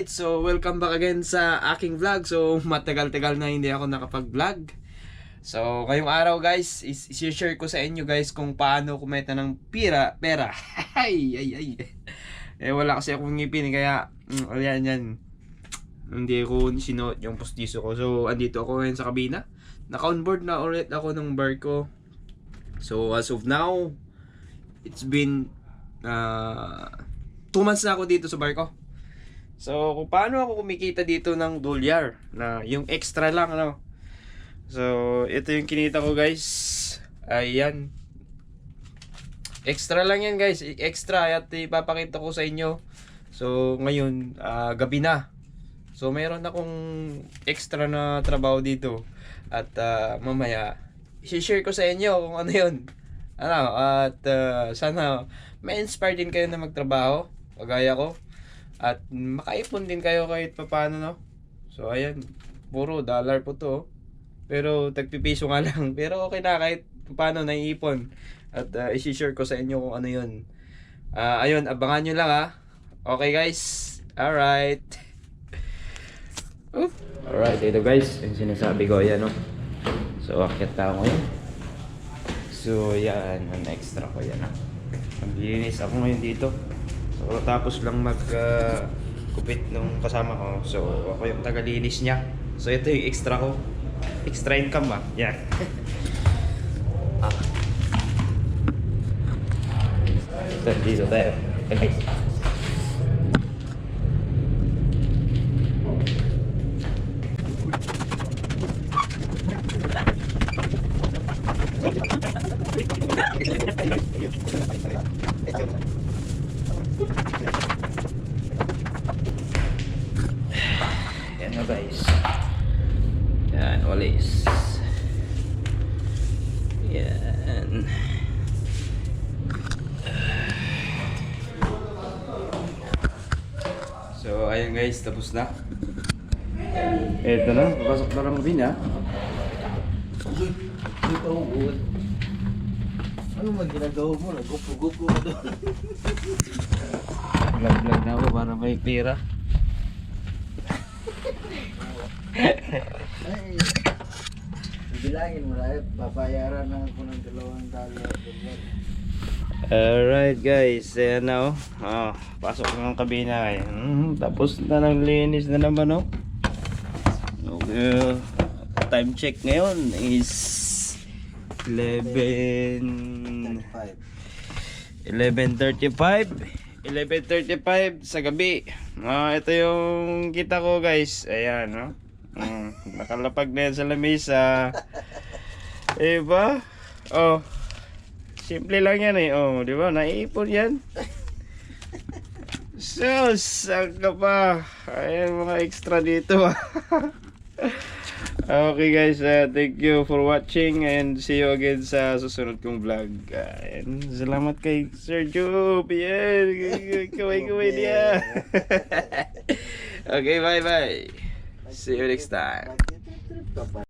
Alright, so welcome back again sa aking vlog. So matagal-tagal na hindi ako nakapag-vlog. So ngayong araw guys, is share ko sa inyo guys kung paano kumita ng pira, pera. ay, ay, ay. Eh wala kasi akong ngipin kaya mm, ayan yan. Hindi ko sinuot yung postiso ko. So andito ako ngayon sa kabina. Naka-onboard na ulit ako ng barko. So as of now, it's been uh, two months na ako dito sa barko. So, kung paano ako kumikita dito ng dolyar na yung extra lang, ano. So, ito yung kinita ko, guys. Ayan. Extra lang yan, guys. Extra at ipapakita ko sa inyo. So, ngayon, ah, gabi na. So, meron akong extra na trabaho dito. At ah, mamaya, i-share ko sa inyo kung ano yun. Ano, at ah, sana ma-inspire din kayo na magtrabaho. Kagaya ko. At makaipon din kayo kahit papaano, no? So, ayan. Puro dollar po to. oh. Pero tagpipiso nga lang. Pero okay na kahit paano naiipon. At uh, isi-share ko sa inyo kung ano yun. Ah, ayun, abangan nyo lang ha. Okay guys. Alright. Oop. Alright, ito guys. Yung sinasabi ko, ayan no. So, akit na ako ngayon. So, yan. Ang extra ko yan ha. Naglinis ako ngayon dito. Tapos lang mag uh, nung kasama ko. So, ako yung tagalinis niya. So, ito yung extra ko. Extra income ba? Yan. ah. Ito, dito tayo. Okay. Yan na guys. Yan, walis. Yan. So, ayun guys, tapos na. Eto na, papasok na lang din ha. Uy, uy, paugot. Ano man ginagawa mo? Naggupo-gupo ka doon. Vlog-vlog na ako para may pera. Ay, bilangin mo na, eh, papayaran na ako ng dalawang dollar. Alright guys, ayan na oh. oh pasok na ng kabina eh. Hmm, tapos na ng linis na naman oh. Okay, time check ngayon is 11 11.35 11.35 sa gabi. Ah, ito yung kita ko guys. Ayan no? Mm, nakalapag na yan sa lamesa. Diba? Oh simple lang yan eh. Oh di ba naiipon yan? Sus, saan ka pa? Ayan mga extra dito ah. Okay guys, uh, thank you for watching and see you again sa susunod kong vlog. And salamat kay Sir Job. Yan, kaway-kaway niya. okay, bye-bye. See you next time.